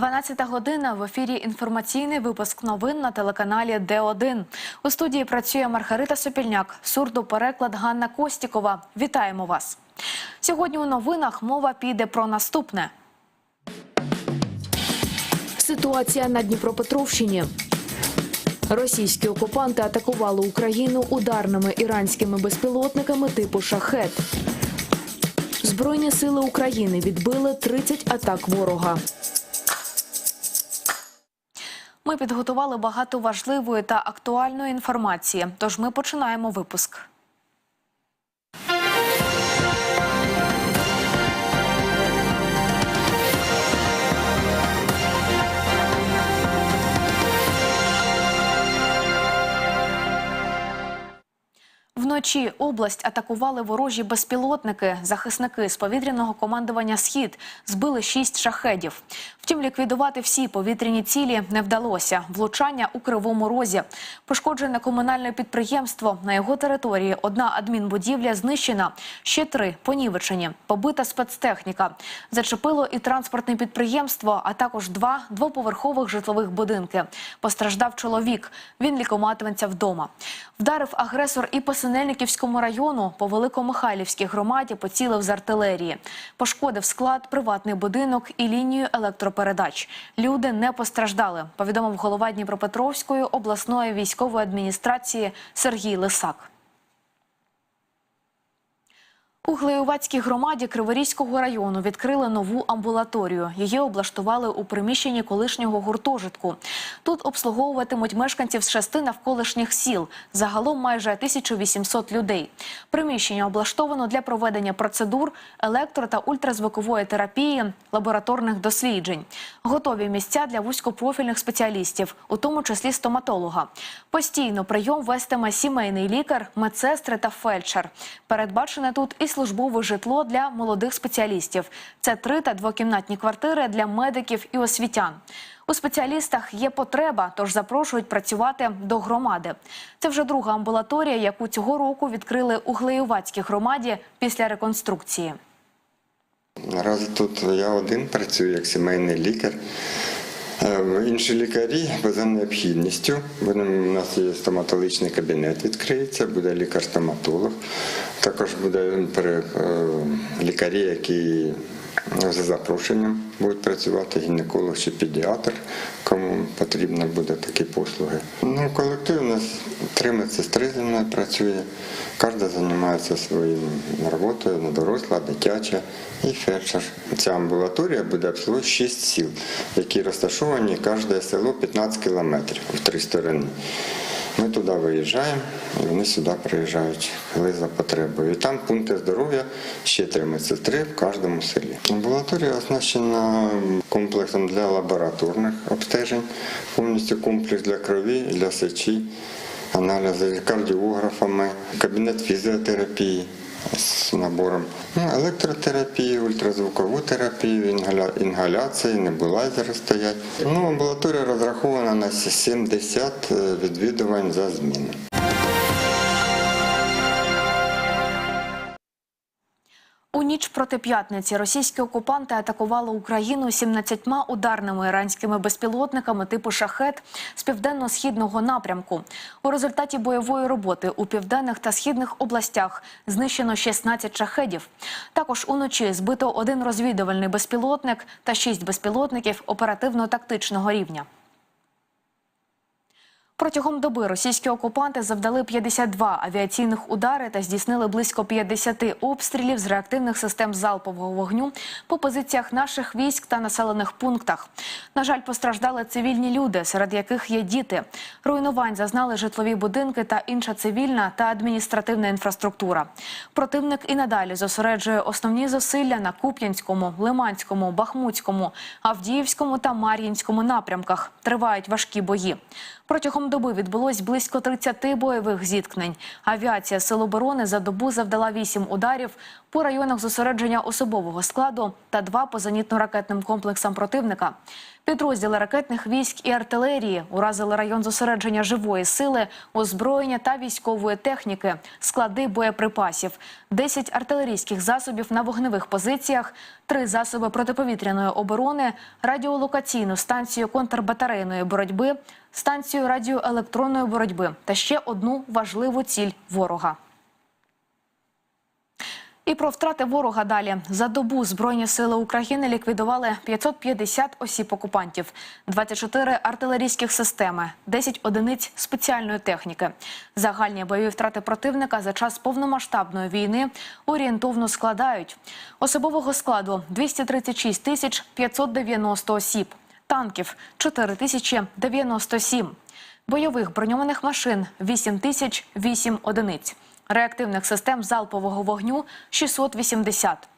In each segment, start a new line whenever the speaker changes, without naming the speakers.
12 година в ефірі інформаційний випуск новин на телеканалі Д1. У студії працює Маргарита Сопільняк, сурдопереклад Ганна Костікова. Вітаємо вас. Сьогодні у новинах мова піде про наступне. Ситуація на Дніпропетровщині. Російські окупанти атакували Україну ударними іранськими безпілотниками типу шахет. Збройні сили України відбили 30 атак ворога. Ми підготували багато важливої та актуальної інформації. Тож ми починаємо випуск. Вночі область атакували ворожі безпілотники. Захисники з повітряного командування Схід збили шість шахедів. Втім, ліквідувати всі повітряні цілі не вдалося. Влучання у кривому розі. Пошкоджене комунальне підприємство. На його території одна адмінбудівля знищена, ще три понівечені. Побита спецтехніка. Зачепило і транспортне підприємство, а також два двоповерхових житлових будинки. Постраждав чоловік. Він лікуватиметься вдома. Вдарив агресор і по Синельниківському району по Великомихайлівській громаді поцілив з артилерії. Пошкодив склад, приватний будинок і лінію електропередач. Люди не постраждали, повідомив голова Дніпропетровської обласної військової адміністрації Сергій Лисак. У Глеювацькій громаді Криворізького району відкрили нову амбулаторію. Її облаштували у приміщенні колишнього гуртожитку. Тут обслуговуватимуть мешканців з шести навколишніх сіл. Загалом майже 1800 людей. Приміщення облаштовано для проведення процедур, електро та ультразвукової терапії, лабораторних досліджень. Готові місця для вузькопрофільних спеціалістів, у тому числі стоматолога. Постійно прийом вестиме сімейний лікар, медсестри та фельдшер. Передбачене тут і службове житло для молодих спеціалістів. Це три та двокімнатні квартири для медиків і освітян. У спеціалістах є потреба, тож запрошують працювати до громади. Це вже друга амбулаторія, яку цього року відкрили у Глеювацькій громаді після реконструкції.
Наразі тут я один працюю як сімейний лікар. Е, Інші лікарі поза необхідністю. Вони, у нас є стоматологічний кабінет, відкриється, буде лікар-стоматолог. Також буде е, лікарі, які за запрошенням будуть працювати, гінеколог чи педіатр, кому потрібно буде такі послуги. Ну, колектив у нас три медсестри зі мною працює. Кожна займається своєю роботою, на доросла, дитяча і фельдшер. Ця амбулаторія буде обслуговувати 6 сіл, які розташовані кожне село 15 кілометрів в три сторони. Ми туди виїжджаємо, і вони сюди приїжджають, коли за потребою. І там пункти здоров'я ще три медсестри в кожному селі. Амбулаторія оснащена комплексом для лабораторних обстежень, повністю комплекс для крові, для сечі, аналізи кардіографами, кабінет фізіотерапії з набором ну, електротерапії, ультразвукову терапію, інгаля... інгаляції, небулайзери стоять. Ну, амбулаторія розрахована на 70 відвідувань за зміну.
У ніч проти п'ятниці російські окупанти атакували Україну 17 ударними іранськими безпілотниками типу шахет з південно-східного напрямку. У результаті бойової роботи у південних та східних областях знищено 16 шахедів. Також уночі збито один розвідувальний безпілотник та 6 безпілотників оперативно-тактичного рівня. Протягом доби російські окупанти завдали 52 авіаційних удари та здійснили близько 50 обстрілів з реактивних систем залпового вогню по позиціях наших військ та населених пунктах. На жаль, постраждали цивільні люди, серед яких є діти. Руйнувань зазнали житлові будинки та інша цивільна та адміністративна інфраструктура. Противник і надалі зосереджує основні зусилля на Куп'янському, Лиманському, Бахмутському, Авдіївському та Мар'їнському напрямках. Тривають важкі бої. Протягом доби відбулось близько 30 бойових зіткнень. Авіація Сил оборони за добу завдала 8 ударів по районах зосередження особового складу та два по зенітно-ракетним комплексам противника. Підрозділи ракетних військ і артилерії уразили район зосередження живої сили, озброєння та військової техніки, склади боєприпасів, 10 артилерійських засобів на вогневих позиціях, три засоби протиповітряної оборони, радіолокаційну станцію контрбатарейної боротьби, станцію радіоелектронної боротьби та ще одну важливу ціль ворога. І про втрати ворога далі за добу збройні сили України ліквідували 550 осіб окупантів, 24 артилерійських системи, 10 одиниць спеціальної техніки. Загальні бойові втрати противника за час повномасштабної війни орієнтовно складають особового складу 236 тисяч 590 осіб, танків 4 тисячі 97, бойових броньованих машин 8 тисяч 8 одиниць реактивних систем залпового вогню 680,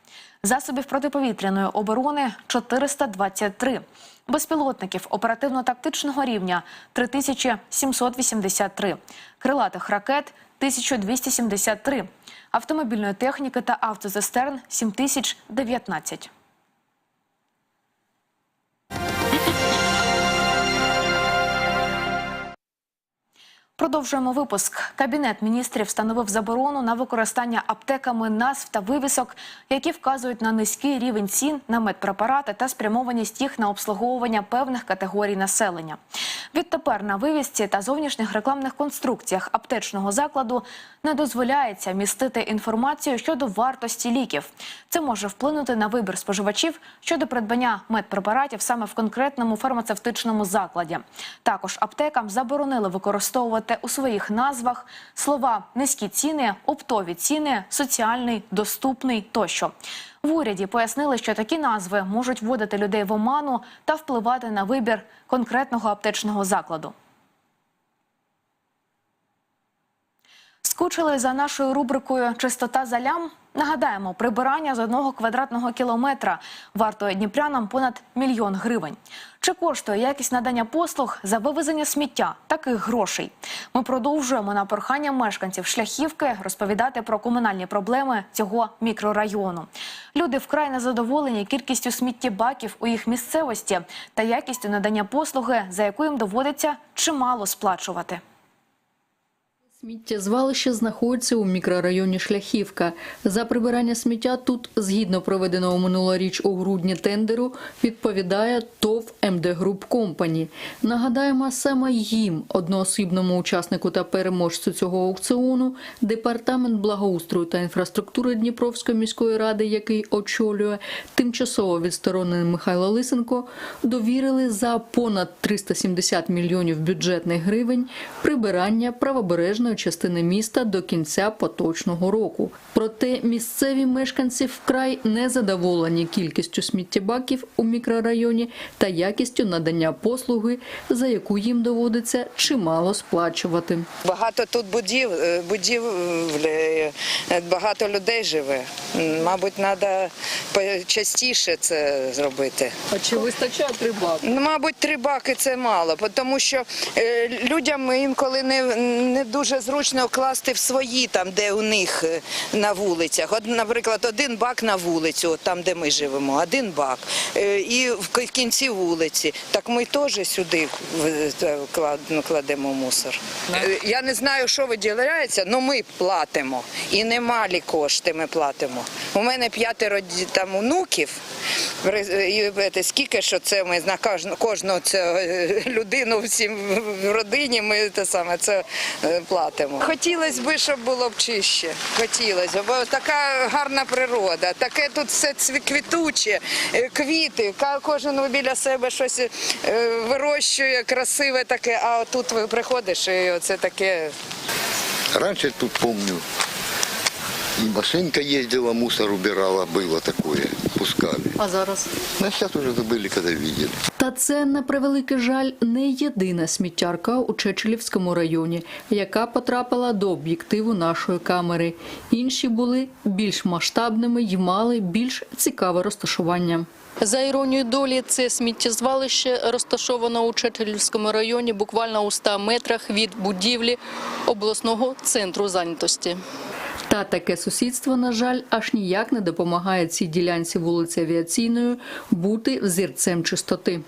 засобів протиповітряної оборони 423, безпілотників оперативно-тактичного рівня 3783, крилатих ракет 1273, автомобільної техніки та автозистерн 7019. Продовжуємо випуск. Кабінет міністрів встановив заборону на використання аптеками назв та вивісок, які вказують на низький рівень цін на медпрепарати та спрямованість їх на обслуговування певних категорій населення. Відтепер на вивісці та зовнішніх рекламних конструкціях аптечного закладу не дозволяється містити інформацію щодо вартості ліків. Це може вплинути на вибір споживачів щодо придбання медпрепаратів саме в конкретному фармацевтичному закладі. Також аптекам заборонили використовувати у своїх назвах слова низькі ціни, оптові ціни, соціальний, доступний тощо. В уряді пояснили, що такі назви можуть вводити людей в оману та впливати на вибір конкретного аптечного закладу. Скучили за нашою рубрикою Чистота залям. Нагадаємо, прибирання з одного квадратного кілометра вартує дніпрянам понад мільйон гривень. Чи коштує якість надання послуг за вивезення сміття таких грошей? Ми продовжуємо на прохання мешканців шляхівки розповідати про комунальні проблеми цього мікрорайону. Люди вкрай незадоволені кількістю сміттєбаків у їх місцевості та якістю надання послуги, за яку їм доводиться чимало сплачувати.
Сміттєзвалище знаходиться у мікрорайоні Шляхівка. За прибирання сміття тут, згідно проведеного минулоріч у грудні тендеру, відповідає ТОВ МД Груп Компані. Нагадаємо, саме їм, одноосібному учаснику та переможцю цього аукціону, департамент благоустрою та інфраструктури Дніпровської міської ради, який очолює тимчасово відсторонений Михайло Лисенко, довірили за понад 370 мільйонів бюджетних гривень прибирання правобережної частини міста до кінця поточного року. Проте місцеві мешканці вкрай не задоволені кількістю сміттєбаків у мікрорайоні та якістю надання послуги, за яку їм доводиться чимало сплачувати.
Багато тут будів, е, будівель, е, багато людей живе. Мабуть, треба частіше це зробити.
А чи вистачає три баки?
Ну, мабуть, три баки це мало, тому що е, людям інколи не, не дуже зручно класти в свої, там, де у них е, на вулицях. От, наприклад, один бак на вулицю, там, де ми живемо, один бак. Е, і в кінці вулиці. Так ми теж сюди ну, кладемо мусор. Я не знаю, що виділяється, але ми платимо. І немалі кошти ми платимо. У мене п'ятеро ді- там онуків. Скільки що це ми на кожну е, людину всім в родині. Ми те саме це е, платимо. Хотілося б, щоб було б чище. Хотілося, б, бо така гарна природа, таке тут все квітуче, е, квіти. Кожен біля себе щось вирощує, красиве таке. А тут ви приходиш і оце таке.
Раньше тут помню, и машинка ездила, мусор убирала, было такое, пускали.
А зараз?
Но сейчас уже забыли, когда видели.
Та це на превеликий жаль не єдина сміттярка у Чечелівському районі, яка потрапила до об'єктиву нашої камери. Інші були більш масштабними й мали більш цікаве розташування. За іронією долі, це сміттєзвалище розташовано у Чечелівському районі, буквально у 100 метрах від будівлі обласного центру зайнятості. Та таке сусідство, на жаль, аж ніяк не допомагає цій ділянці вулиці Авіаційної бути взірцем чистоти.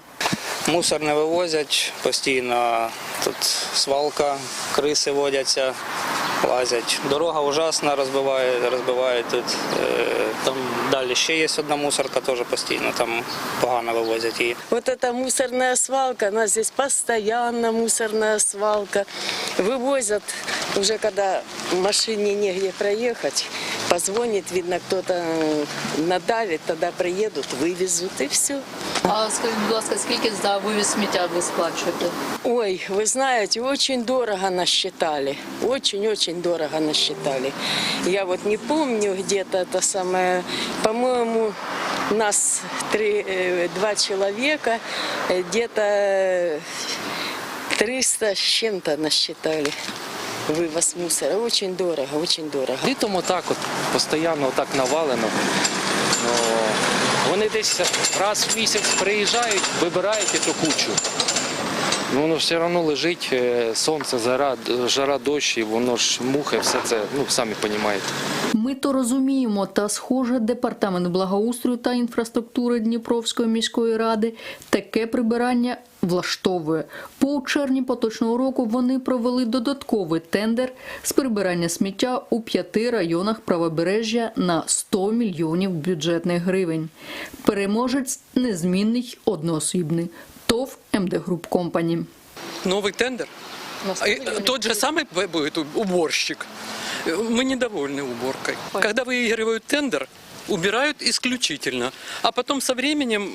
Мусор не вивозять, постійно тут свалка, криси водяться, лазять. Дорога ужасна, розбиває, розбиває тут. Е, Там далі ще є одна мусорка, теж постійно там погано вивозять її.
Вот эта мусорная свалка, у нас здесь постоянно мусорная свалка. Вывозят уже когда машине негде проехать, позвонит, видно, кто-то надавит, тогда приедут, вывезут и все.
А скажіть, будь ласка, скільки за вивіз сміття ви сплачуєте?
Ой, вы знаете, очень дорого насчитали. Очень-очень дорого насчитали. Я вот не помню где-то это самое, по-моему, нас три, э, два человека, э, где-то 300 с чем-то насчитали. Вывоз мусора. Очень дорого, очень дорого.
Літом отак от постійно отак навалено. Но вони десь раз в місяць приїжджають, вибирають цю кучу. Ну, Воно все одно лежить, е, сонце, жара, жара дощ, і воно ж мухи, все це, ну самі розумієте.
Ми то розуміємо, та схоже, департамент благоустрою та інфраструктури Дніпровської міської ради таке прибирання влаштовує. По червні поточного року вони провели додатковий тендер з прибирання сміття у п'яти районах правобережжя на 100 мільйонів бюджетних гривень. Переможець незмінний одноосібний ТОВ МД Груп Компані.
Новый тендер. И Тот же самый будет уборщик. Мы недовольны уборкой. Когда выигрывают тендер, убирают исключительно. А потом со временем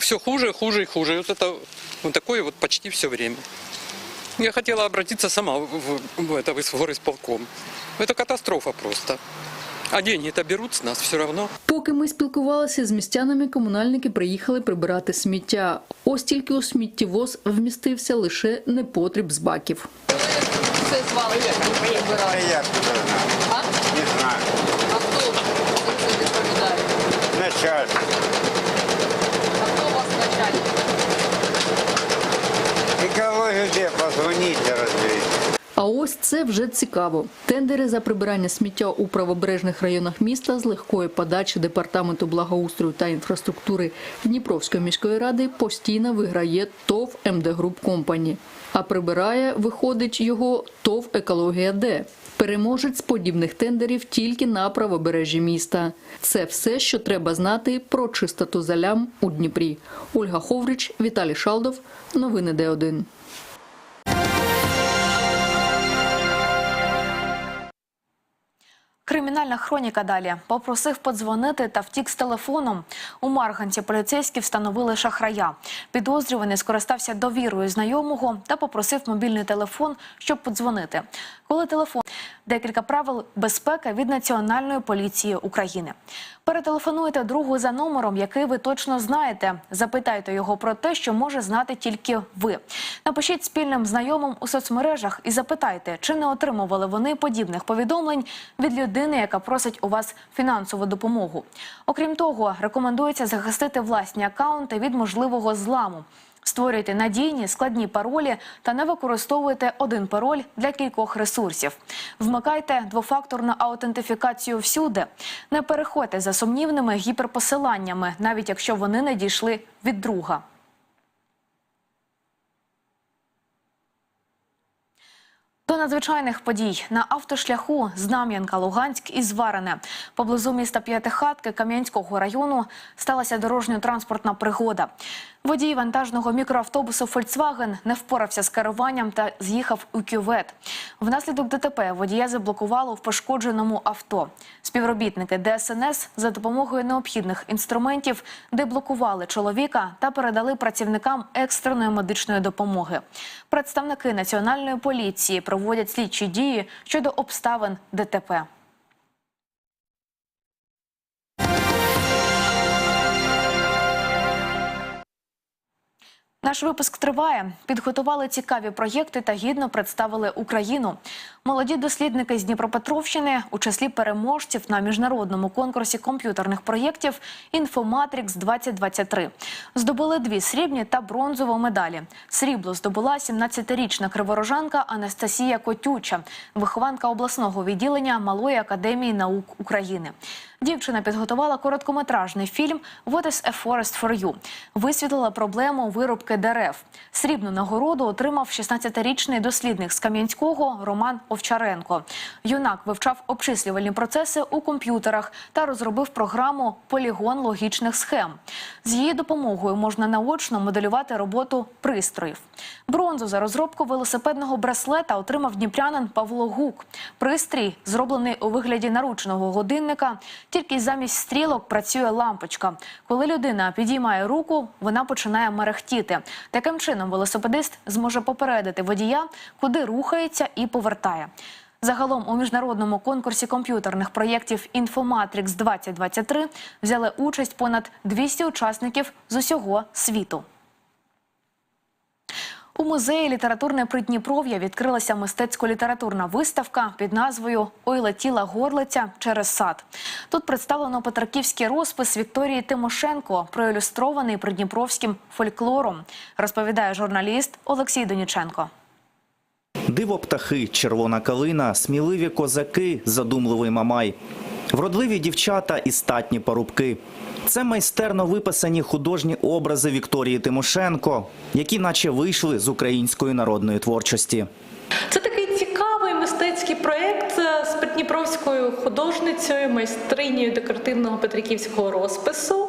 все хуже, хуже и хуже. Вот это вот такое вот почти все время. Я хотела обратиться сама в, в- в это в горисполком. Это катастрофа просто. А деньги-то берут с нас все равно.
Поки ми спілкувалися з містянами, комунальники приїхали прибирати сміття. Ось тільки у сміттєвоз вмістився лише непотріб з баків. Це звали прибирали.
Я не знаю.
А хто це відповідає?
Начальник.
А хто у вас начальник?
Екологію де? Позвоніть, розберіть.
А ось це вже цікаво. Тендери за прибирання сміття у правобережних районах міста з легкої подачі департаменту благоустрою та інфраструктури Дніпровської міської ради постійно виграє ТОВ МД Груп Компані. А прибирає, виходить його ТОВ Екологія Д. Переможець подібних тендерів тільки на правобережжі міста. Це все, що треба знати про чистоту залям у Дніпрі. Ольга Ховрич, Віталій Шалдов. Новини Д1.
Кримінальна хроніка далі попросив подзвонити та втік з телефоном. У Марганці поліцейські встановили шахрая. Підозрюваний скористався довірою знайомого та попросив мобільний телефон, щоб подзвонити. Коли телефон декілька правил безпеки від Національної поліції України. Перетелефонуйте другу за номером, який ви точно знаєте. Запитайте його про те, що може знати тільки ви. Напишіть спільним знайомим у соцмережах і запитайте, чи не отримували вони подібних повідомлень від людини, яка просить у вас фінансову допомогу. Окрім того, рекомендується захистити власні акаунти від можливого зламу. Створюйте надійні складні паролі та не використовуйте один пароль для кількох ресурсів. Вмикайте двофакторну аутентифікацію всюди. Не переходьте за сумнівними гіперпосиланнями, навіть якщо вони не дійшли від друга. До надзвичайних подій на автошляху Знам'янка, Луганськ і Зварене. Поблизу міста П'ятихатки Кам'янського району сталася дорожньо-транспортна пригода. Водій вантажного мікроавтобусу «Фольксваген» не впорався з керуванням та з'їхав у кювет. Внаслідок ДТП водія заблокувало в пошкодженому авто. Співробітники ДСНС за допомогою необхідних інструментів деблокували чоловіка та передали працівникам екстреної медичної допомоги. Представники національної поліції проводять слідчі дії щодо обставин ДТП. Наш випуск триває. Підготували цікаві проєкти та гідно представили Україну. Молоді дослідники з Дніпропетровщини у числі переможців на міжнародному конкурсі комп'ютерних проєктів Інфоматрікс 2023 здобули дві срібні та бронзову медалі. Срібло здобула 17-річна криворожанка Анастасія Котюча, вихованка обласного відділення Малої академії наук України. Дівчина підготувала короткометражний фільм «What is a forest for you?» Висвітлила проблему вирубки дерев. Срібну нагороду отримав 16-річний дослідник з Кам'янського Роман Овчаренко. Юнак вивчав обчислювальні процеси у комп'ютерах та розробив програму Полігон логічних схем. З її допомогою можна наочно моделювати роботу пристроїв. Бронзу за розробку велосипедного браслета отримав дніпрянин Павло Гук. Пристрій зроблений у вигляді наручного годинника. Тільки замість стрілок працює лампочка. Коли людина підіймає руку, вона починає мерехтіти. Таким чином велосипедист зможе попередити водія, куди рухається і повертає. Загалом у міжнародному конкурсі комп'ютерних проєктів «Інфоматрікс 2023 взяли участь понад 200 учасників з усього світу. У музеї літературне Придніпров'я відкрилася мистецько-літературна виставка під назвою Ой летіла горлиця через сад. Тут представлено петраківський розпис Вікторії Тимошенко, проілюстрований придніпровським фольклором, розповідає журналіст Олексій Доніченко.
Диво птахи, червона калина, сміливі козаки, задумливий мамай, вродливі дівчата і статні парубки. Це майстерно виписані художні образи Вікторії Тимошенко, які наче вийшли з української народної творчості.
Це такий мистецький проєкт з придніпровською художницею, майстринею декоративного петриківського розпису,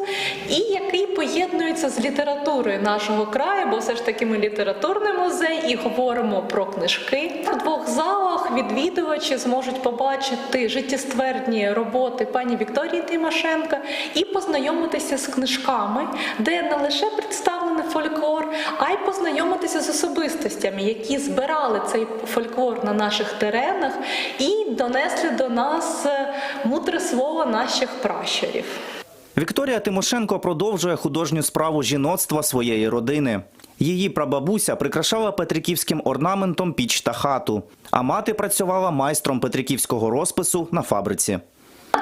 і який поєднується з літературою нашого краю, бо все ж таки ми літературний музей і говоримо про книжки. В двох залах відвідувачі зможуть побачити життєстверні роботи пані Вікторії Тимошенко і познайомитися з книжками, де не лише представлений фольклор, а й познайомитися з особистостями, які збирали цей фольклор на наших теренах і донесли до нас е, мудре слово наших пращурів.
Вікторія Тимошенко продовжує художню справу жіноцтва своєї родини. Її прабабуся прикрашала петриківським орнаментом піч та хату, а мати працювала майстром петриківського розпису на фабриці.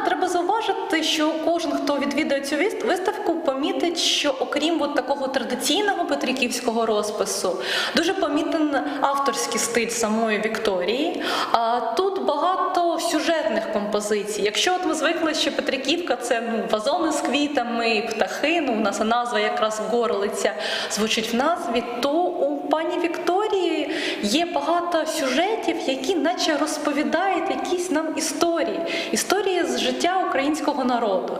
Треба зауважити, що кожен, хто відвідає цю виставку, помітить, що окрім от такого традиційного петриківського розпису, дуже помітен авторський стиль самої Вікторії. А тут багато сюжетних композицій. Якщо от ми звикли, що Петриківка це ну вазони з квітами, птахи. Ну у нас назва якраз горлиця звучить в назві, то у пані Вікторії є багато сюжетів, які наче розповідають якісь нам історії, історії з життя українського народу.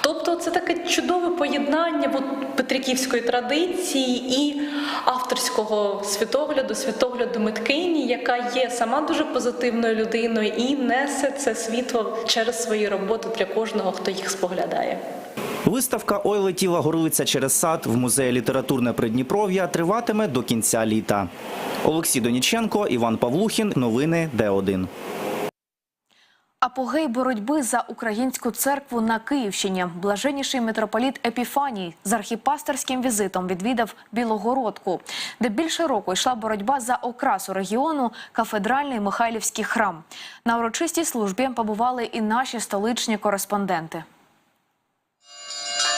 Тобто це таке чудове поєднання петриківської традиції і авторського світогляду, світогляду миткині, яка є сама дуже позитивною людиною і несе це світло через свої роботи для кожного, хто їх споглядає.
Виставка Ой летіла горлиця через сад в музеї літературне Придніпров'я триватиме до кінця літа. Олексій Доніченко, Іван Павлухін. Новини Д1.
Апогей боротьби за українську церкву на Київщині. Блаженніший митрополіт Епіфаній з архіпастерським візитом відвідав Білогородку, де більше року йшла боротьба за окрасу регіону кафедральний Михайлівський храм. На урочистій службі побували і наші столичні кореспонденти.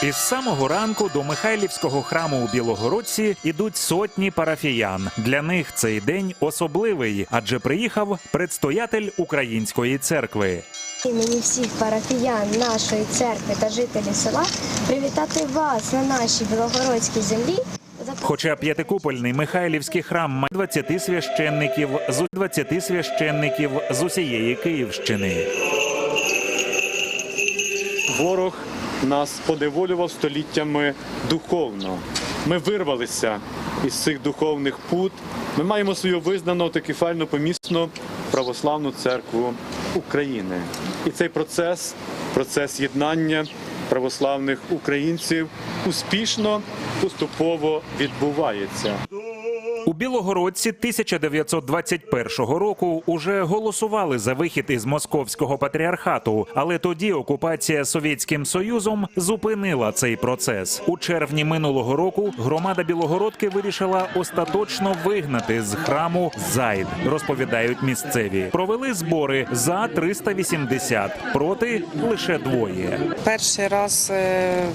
Із самого ранку до Михайлівського храму у Білогородці ідуть сотні парафіян. Для них цей день особливий, адже приїхав предстоятель української церкви.
Імені всіх парафіян нашої церкви та жителів села привітати вас на нашій білогородській землі.
Хоча п'ятикупольний Михайлівський храм має 20 священників з 20 священників з усієї Київщини.
Ворог нас поневолював століттями духовно. Ми вирвалися із цих духовних пут. Ми маємо свою визнану автокефальну помісну православну церкву України. І цей процес, процес єднання православних українців, успішно поступово відбувається.
Білогородці 1921 року уже голосували за вихід із московського патріархату, але тоді окупація Совєтським Союзом зупинила цей процес. У червні минулого року громада Білогородки вирішила остаточно вигнати з храму зайд. Розповідають місцеві. Провели збори за 380, проти лише двоє.
Перший раз е,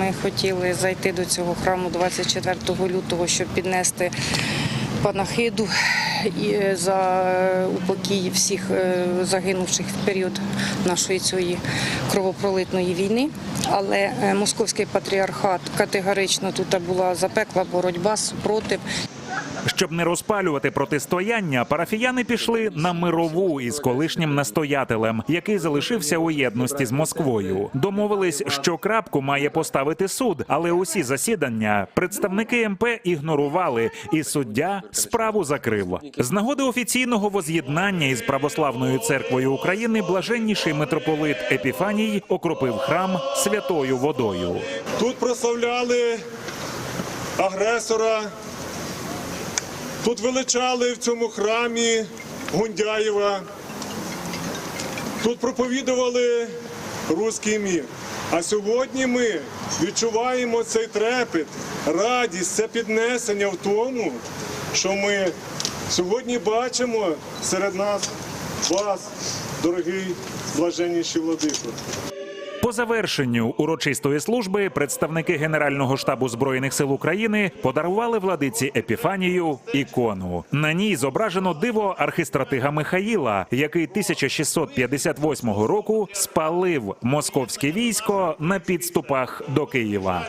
ми хотіли зайти до цього храму 24 лютого, щоб піднести панахиду і е, за упокій всіх е, загинувших в період нашої цієї кровопролитної війни. Але е, московський патріархат категорично тут була запекла боротьба супротив.
Щоб не розпалювати протистояння, парафіяни пішли на мирову із колишнім настоятелем, який залишився у єдності з Москвою. Домовились, що крапку має поставити суд, але усі засідання представники МП ігнорували, і суддя справу закрив. З нагоди офіційного воз'єднання із православною церквою України блаженніший митрополит Епіфаній окропив храм святою водою.
Тут прославляли агресора, тут величали в цьому храмі Гундяєва, тут проповідували руський мір. А сьогодні ми відчуваємо цей трепет, радість, це піднесення в тому, що ми сьогодні бачимо серед нас вас, дорогий блаженніший владико.
По завершенню урочистої служби представники Генерального штабу збройних сил України подарували владиці Епіфанію ікону. На ній зображено диво архистратига Михаїла, який 1658 року спалив московське військо на підступах до Києва.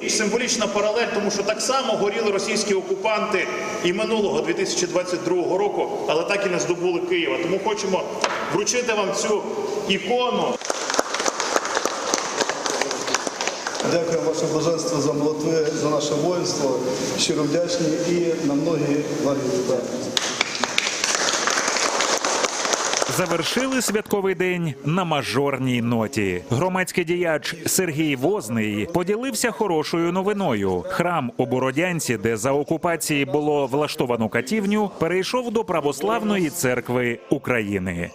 І символічна паралель, тому що так само горіли російські окупанти і минулого 2022 року, але так і не здобули Києва. Тому хочемо вручити вам цю ікону.
Дякую ваше блаженство за молитви за наше воїнство. Щиро вдячні і на многі благі літа.
Завершили святковий день на мажорній ноті. Громадський діяч Сергій Возний поділився хорошою новиною. Храм у Бородянці, де за окупації було влаштовано катівню, перейшов до православної церкви України.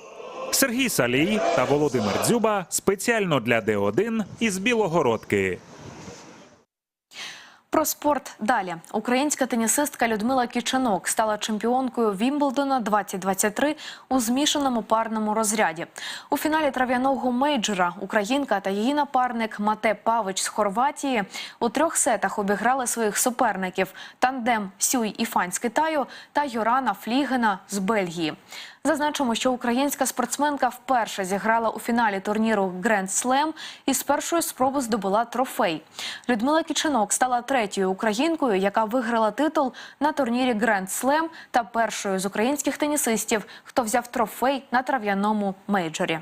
Сергій Салій та Володимир Дзюба спеціально для Д1 із Білогородки.
Про спорт далі. Українська тенісистка Людмила Кічанок стала чемпіонкою Вімблдона 2023 у змішаному парному розряді. У фіналі трав'яного мейджора українка та її напарник Мате Павич з Хорватії у трьох сетах обіграли своїх суперників тандем Сюй Іфань з Китаю та Йорана Флігена з Бельгії. Зазначимо, що українська спортсменка вперше зіграла у фіналі турніру Гренд Слем і з першої спроби здобула трофей. Людмила Кіченок стала третьою українкою, яка виграла титул на турнірі Гренд Слем та першою з українських тенісистів, хто взяв трофей на трав'яному мейджорі.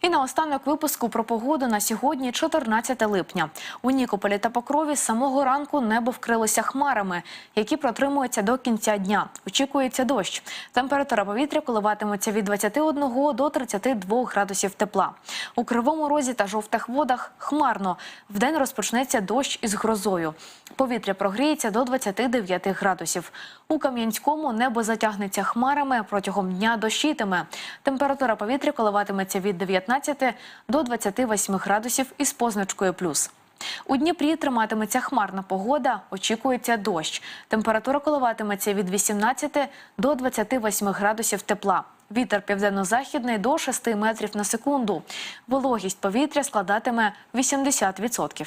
І наостанок випуску про погоду на сьогодні, 14 липня. У Нікополі та Покрові з самого ранку небо вкрилося хмарами, які протримуються до кінця дня. Очікується дощ. Температура повітря коливатиметься від 21 до 32 градусів тепла. У Кривому Розі та жовтих водах хмарно. Вдень розпочнеться дощ із грозою. Повітря прогріється до 29 градусів. У Кам'янському небо затягнеться хмарами протягом дня дощитиме. Температура повітря коливатиметься від 19 до 28 градусів із позначкою плюс. У Дніпрі триматиметься хмарна погода, очікується дощ. Температура коливатиметься від 18 до 28 градусів тепла. Вітер південно-західний до 6 метрів на секунду. Вологість повітря складатиме 80%.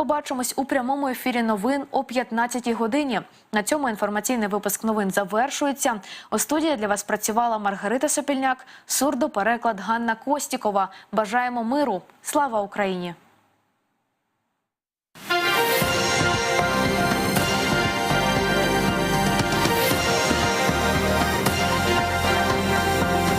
Побачимось у прямому ефірі новин о 15-й годині. На цьому інформаційний випуск новин завершується. У студії для вас працювала Маргарита Сопільняк, сурдопереклад Ганна Костікова. Бажаємо миру. Слава Україні!